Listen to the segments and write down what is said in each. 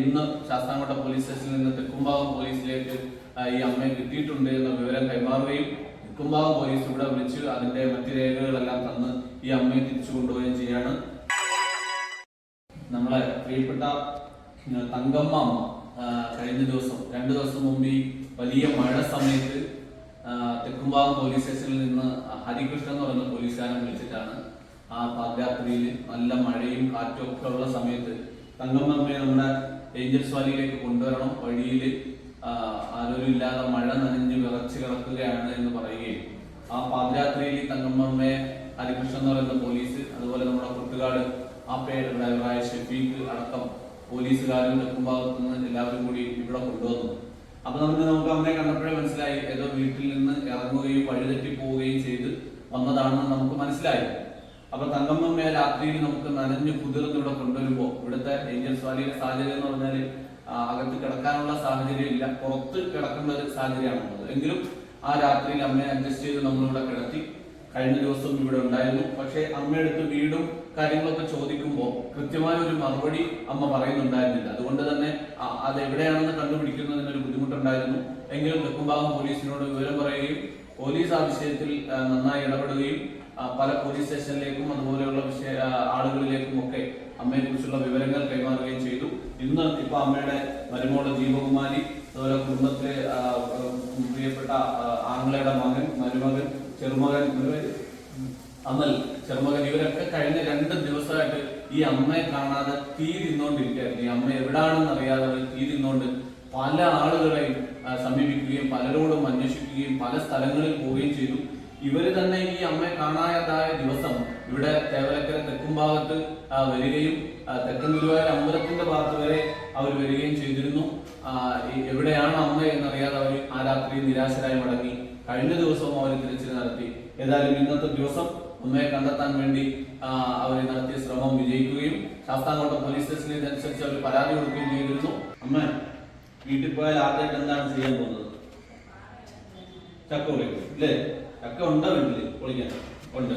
ഇന്ന് ശാസ്താംകോട്ട പോലീസ് സ്റ്റേഷനിൽ നിന്ന് തെക്കുംഭാഗം പോലീസിലേക്ക് ഈ അമ്മയെ കിട്ടിയിട്ടുണ്ട് എന്ന വിവരം കൈമാറുകയും തെക്കുംഭാഗം പോലീസ് ഇവിടെ വിളിച്ച് അതിന്റെ മറ്റു രേഖകളെല്ലാം തന്ന് ഈ അമ്മയെ തിരിച്ചു കൊണ്ടുപോവുകയും ചെയ്യാണ്. നമ്മളെ പ്രിയപ്പെട്ട തങ്കമ്മ അമ്മ കഴിഞ്ഞ ദിവസം രണ്ടു ദിവസം മുമ്പ് ഈ വലിയ മഴ സമയത്ത് തെക്കുംഭാഗം പോലീസ് സ്റ്റേഷനിൽ നിന്ന് ഹരികൃഷ്ണൻ എന്ന് പറയുന്ന പോലീസുകാരൻ വിളിച്ചിട്ടാണ് ആ പാദയാത്രയിൽ നല്ല മഴയും കാറ്റും ഒക്കെ ഉള്ള സമയത്ത് തങ്കമ്മയെ നമ്മുടെ ഏഞ്ചൽസ് വാലിയിലേക്ക് കൊണ്ടുവരണം. വഴിയിൽ ആരോരും ഇല്ലാതെ മഴ നനഞ്ഞ് വിറച്ച് കിടക്കുകയാണ് എന്ന് പറയുകയും ആ പാദയാത്രയിൽ തങ്കമ്മയെ ഹരികൃഷ്ണൻ എന്ന് പറയുന്ന പോലീസ് അതുപോലെ നമ്മുടെ കുട്ടുകാട് ആ പേര് ഡ്രൈവറായ ഷെഫീഖ് അടക്കം പോലീസുകാരും തെക്കുംഭാഗത്തു നിന്ന് എല്ലാവരും കൂടി ഇവിടെ കൊണ്ടുവന്നു. അപ്പൊ നമുക്ക് നമുക്ക് അമ്മയെ കണ്ടപ്പോഴേ മനസ്സിലായി. ഏതോ വീട്ടിൽ നിന്ന് ഇറങ്ങുകയും വഴിതെറ്റി പോവുകയും ചെയ്ത് വന്നതാണെന്ന് നമുക്ക് മനസ്സിലായി. അപ്പൊ തങ്കമ്മയെ രാത്രിയിൽ നമുക്ക് നനഞ്ഞു കുതിർന്ന് ഇവിടെ കൊണ്ടുവരുമ്പോ ഇവിടുത്തെ ഏഞ്ചൽസ് സ്വാലിയുടെ സാഹചര്യം എന്ന് പറഞ്ഞാൽ അകത്ത് കിടക്കാനുള്ള സാഹചര്യം ഇല്ല. പുറത്ത് കിടക്കേണ്ട ഒരു സാഹചര്യമാണുള്ളത് എങ്കിലും ആ രാത്രിയിൽ അമ്മയെ അഡ്ജസ്റ്റ് ചെയ്ത് നമ്മളിവിടെ കിടത്തി കഴിഞ്ഞ ദിവസം ഇവിടെ ഉണ്ടായിരുന്നു. പക്ഷേ അമ്മയെടുത്ത് വീടും കാര്യങ്ങളൊക്കെ ചോദിക്കുമ്പോൾ കൃത്യമായ ഒരു മറുപടി അമ്മ പറയുന്നുണ്ടായിരുന്നില്ല. അതുകൊണ്ട് തന്നെ അത് എവിടെയാണെന്ന് കണ്ടുപിടിക്കുന്നതിന് ഒരു ബുദ്ധിമുട്ടുണ്ടായിരുന്നു. എങ്കിലും തെക്കുംഭാഗം പോലീസിനോട് വിവരം പറയുകയും പോലീസ് ആ വിഷയത്തിൽ നന്നായി ഇടപെടുകയും പല പോലീസ് സ്റ്റേഷനിലേക്കും അതുപോലെയുള്ള വിഷയ ആളുകളിലേക്കും ഒക്കെ അമ്മയെ കുറിച്ചുള്ള വിവരങ്ങൾ കൈമാറുകയും ചെയ്തു. ഇന്ന് ഇപ്പൊ അമ്മയുടെ മരുമോൾ ജീവകുമാരി അതുപോലെ കുടുംബത്തിലെ പ്രിയപ്പെട്ട ആങ്ങളയുടെ മകൻ മരുമകൻ ചെറുമകൻ അമൽ ചെറുമകൻ ഇവരൊക്കെ കഴിഞ്ഞ രണ്ട് ദിവസമായിട്ട് ഈ അമ്മയെ കാണാതെ തീ തിന്നോണ്ടിരിക്കുകയായിരുന്നു ഈ അമ്മ എവിടാണെന്ന് അറിയാതെ തീരുന്നോണ്ട് പല ആളുകളെയും സമീപിക്കുകയും പലരോടും അന്വേഷിക്കുകയും പല സ്ഥലങ്ങളിൽ പോവുകയും ചെയ്തു. ഇവർ തന്നെ ഈ അമ്മയെ കാണാതായ ദിവസം ഇവിടെ തേവലക്കര തെക്കും ഭാഗത്ത് വരികയും തെക്കൻ ഗുരുവായൂർ അമ്പലത്തിന്റെ ഭാഗത്ത് വരെ അവർ വരികയും ചെയ്തിരുന്നു. എവിടെയാണ് അമ്മ എന്നറിയാതെ അവർ ആ രാത്രി നിരാശരായി മടങ്ങി. കഴിഞ്ഞ ദിവസവും അവർ തിരച്ചിൽ നടത്തി. ഏതായാലും ഇന്നത്തെ ദിവസം അമ്മയെ കണ്ടെത്താൻ വേണ്ടി അവർ നടത്തിയ ശ്രമം വിജയിക്കുകയും ശാസ്താംകോട്ട പോലീസ് സ്റ്റേഷനിൽ ഇതനുസരിച്ച് അവർ പരാതി കൊടുക്കുകയും ചെയ്തിരുന്നു. അമ്മ വീട്ടിൽ പോയാൽ ആദ്യമായിട്ട് എന്താണ് ചെയ്യാൻ പോകുന്നത്? ചക്ക പൊളിക്കും അല്ലേ ചക്ക ഉണ്ടോ വീട്ടിൽ? പൊളിക്കാൻ. ഉണ്ട്.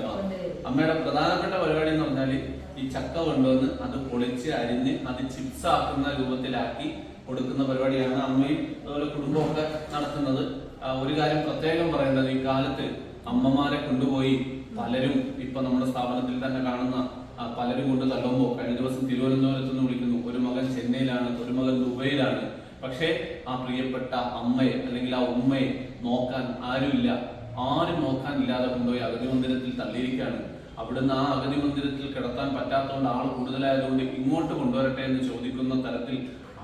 അമ്മയുടെ പ്രധാനപ്പെട്ട പരിപാടി എന്ന് പറഞ്ഞാൽ ഈ ചക്ക കൊണ്ടുവന്ന് അത് പൊളിച്ച് അരിഞ്ഞ് അത് ചിപ്സ് ആക്കുന്ന രൂപത്തിലാക്കി കൊടുക്കുന്ന പരിപാടിയാണ് അമ്മയും അതുപോലെ കുടുംബമൊക്കെ നടത്തുന്നത്. ഒരു കാര്യം പ്രത്യേകം പറയേണ്ടത് ഈ കാലത്ത് അമ്മമാരെ കൊണ്ടുപോയി പലരും ഇപ്പൊ നമ്മുടെ സ്ഥാപനത്തിൽ തന്നെ കാണുന്ന പലരും കൊണ്ട് തള്ളുമ്പോൾ കഴിഞ്ഞ ദിവസം തിരുവനന്തപുരത്ത് നിന്ന് വിളിക്കുന്നു. ഒരു മകൻ ചെന്നൈയിലാണ് ഒരു മകൻ ദുബൈയിലാണ്. പക്ഷേ ആ പ്രിയപ്പെട്ട അമ്മയെ അല്ലെങ്കിൽ ആ ഉമ്മയെ നോക്കാൻ ആരുമില്ല. ആരും നോക്കാൻ ഇല്ലാതെ കൊണ്ടുപോയി അഗതി മന്ദിരത്തിൽ തള്ളിയിരിക്കുകയാണ്. അവിടുന്ന് ആ അഗതി മന്ദിരത്തിൽ കിടത്താൻ പറ്റാത്തതുകൊണ്ട് ആൾ കൂടുതലായതുകൊണ്ട് ഇങ്ങോട്ട് കൊണ്ടുവരട്ടെ എന്ന് ചോദിക്കുന്ന തരത്തിൽ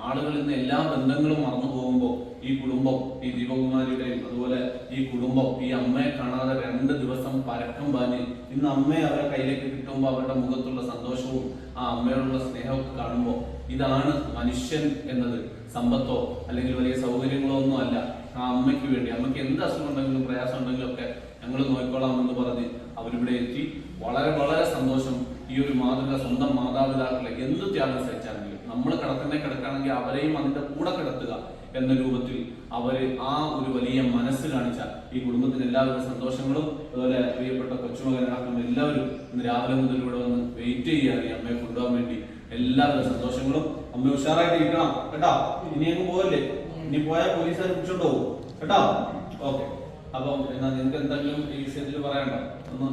ആളുകളിൽ ഇന്ന് എല്ലാ ബന്ധങ്ങളും മറന്നു പോകുമ്പോൾ ഈ കുടുംബം ഈ ദീപകുമാരിയുടെയും അതുപോലെ ഈ കുടുംബം ഈ അമ്മയെ കാണാതെ രണ്ട് ദിവസം പരക്കം പാഞ്ഞ് ഇന്ന് അമ്മയെ അവരുടെ കയ്യിലേക്ക് കിട്ടുമ്പോൾ അവരുടെ മുഖത്തുള്ള സന്തോഷവും ആ അമ്മയോടുള്ള സ്നേഹമൊക്കെ കാണുമ്പോൾ ഇതാണ് മനുഷ്യൻ എന്നത്. സമ്പത്തോ അല്ലെങ്കിൽ വലിയ സൗകര്യങ്ങളോ ഒന്നും അല്ല. ആ അമ്മയ്ക്ക് വേണ്ടി. അമ്മയ്ക്ക് എന്ത് അസുഖം ഉണ്ടെങ്കിലും പ്രയാസം ഉണ്ടെങ്കിലും ഒക്കെ ഞങ്ങൾ നോക്കിക്കോളാം എന്ന് പറഞ്ഞ് അവരിവിടെ എത്തി. വളരെ വളരെ സന്തോഷം. ഈ ഒരു മാതൃക സ്വന്തം മാതാപിതാക്കളെ എന്ത് ത്യാഗം സഹിച്ചാണെങ്കിലും നമ്മൾ കിടക്കന്നെ കിടക്കുകയാണെങ്കിൽ അവരെയും അതിന്റെ കൂടെ കിടത്തുക എന്ന രൂപത്തിൽ അവർ ആ ഒരു വലിയ മനസ്സ് കാണിച്ച ഈ കുടുംബത്തിന് എല്ലാവരുടെ സന്തോഷങ്ങളും അതുപോലെ പ്രിയപ്പെട്ട കൊച്ചുമകനാക്കും എല്ലാവരും ഇന്ന് രാവിലെ മുതൽ ഇവിടെ വന്ന് വെയിറ്റ് ചെയ്യാതെ അമ്മയെ കൊണ്ടുപോകാൻ വേണ്ടി. എല്ലാവരുടെ സന്തോഷങ്ങളും അമ്മ ഉഷാറായിട്ട് ഇരിക്കണം കേട്ടോ? ഇനി അങ്ങ് പോകല്ലേ ഇനി പോയാൽ പോലീസുകാർ പിടിച്ചോണ്ട് പോകും കേട്ടോ? ഓക്കെ. അപ്പം എന്നാ നിങ്ങൾക്ക് എന്തെങ്കിലും ഈ വിഷയത്തിൽ പറയണ്ടോ ഒന്ന്.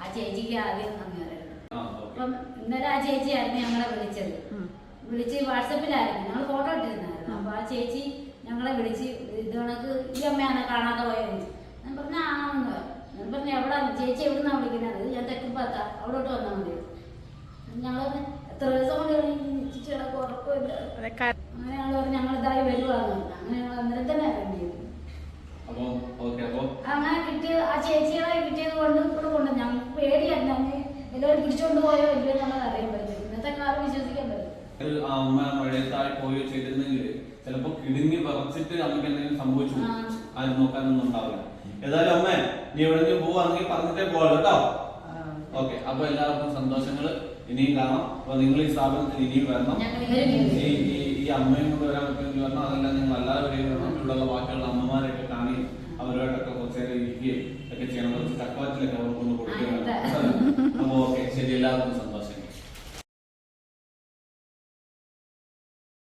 ആ ചേച്ചിക്ക് ആദ്യം നന്ദി പറയുന്നത് അപ്പം ഇന്നലെ ആ ചേച്ചിയായിരുന്നു ഞങ്ങളെ വിളിച്ചത്. വിളിച്ച് വാട്സപ്പിലായിരുന്നു. ഞങ്ങൾ ഫോട്ടോ ഇട്ടിരുന്നായിരുന്നു. അപ്പൊ ആ ചേച്ചി ഞങ്ങളെ വിളിച്ച് ഇത് കണക്ക് ഈ അമ്മയാണ് കാണാതെ പോയത്. ഞാൻ പറഞ്ഞ ആണെന്ന്. ഞാൻ പറഞ്ഞു എവിടെ ചേച്ചി എവിടുന്നാ വിളിക്കുന്നത്? ഞാൻ തെക്കുമ്പത്താ അവിടോട്ട് വന്നാൽ മതി. ഞങ്ങൾ എത്ര ദിവസം കൊണ്ട് ക- അങ്ങനെ ഞങ്ങൾ പറഞ്ഞു ഞങ്ങൾ ഇതായി വരുവാന്ന് അങ്ങനെ ഞങ്ങൾ അന്നേരം തന്നെ ഇറങ്ങിയത് അങ്ങനെ കിട്ടിയ ആ ചേച്ചികളെ കിട്ടിയത് കൊണ്ട് ഇവിടെ കൊണ്ട് ഞങ്ങൾക്ക് പേടിയായിരുന്നു. അങ്ങ് എല്ലാവരും പിടിച്ചോണ്ട് പോയോ? ഇല്ലയോ ഞങ്ങൾ അറിയാൻ പറ്റും ഇന്നത്തെ കാലം വിശ്വസിക്കാൻ പറ്റും ആ അമ്മ മഴയത്തായി പോയോ ചെയ്തിരുന്നെങ്കിൽ ചിലപ്പോ കിടുങ്ങി പറിച്ചിട്ട് അമ്മയ്ക്ക് എന്തെങ്കിലും സംഭവിച്ചു. ആരും നോക്കാനൊന്നും ഉണ്ടാവില്ല. ഏതായാലും അമ്മ നീ എവിടെയെങ്കിലും പോവാണെങ്കിൽ പറഞ്ഞിട്ടേ പോവാ കേട്ടോ. ഓക്കെ അപ്പൊ എല്ലാവർക്കും സന്തോഷങ്ങൾ ഇനിയും കാണാം. അപ്പൊ നിങ്ങൾ ഈ സ്ഥാപനത്തിൽ ഇനിയും വരണം. ഈ അമ്മയും കൊണ്ട് വരാൻ പറ്റുമെങ്കിൽ വരണം. അതെല്ലാം നിങ്ങൾ എല്ലാവരെയും വരണം. ഇവിടെയുള്ള ബാക്കിയുള്ള അമ്മമാരെയൊക്കെ കാണി അവരുമായിട്ടൊക്കെ കുറച്ച് നേരം ഇരിക്കുകയും ഒക്കെ ചെയ്യണം. കുറച്ച് ചക്കവാറ്റിലൊക്കെ അവർക്കൊന്ന് കൊടുക്കുകയാണ്? അപ്പൊ ഓക്കെ ശരി എല്ലാവർക്കും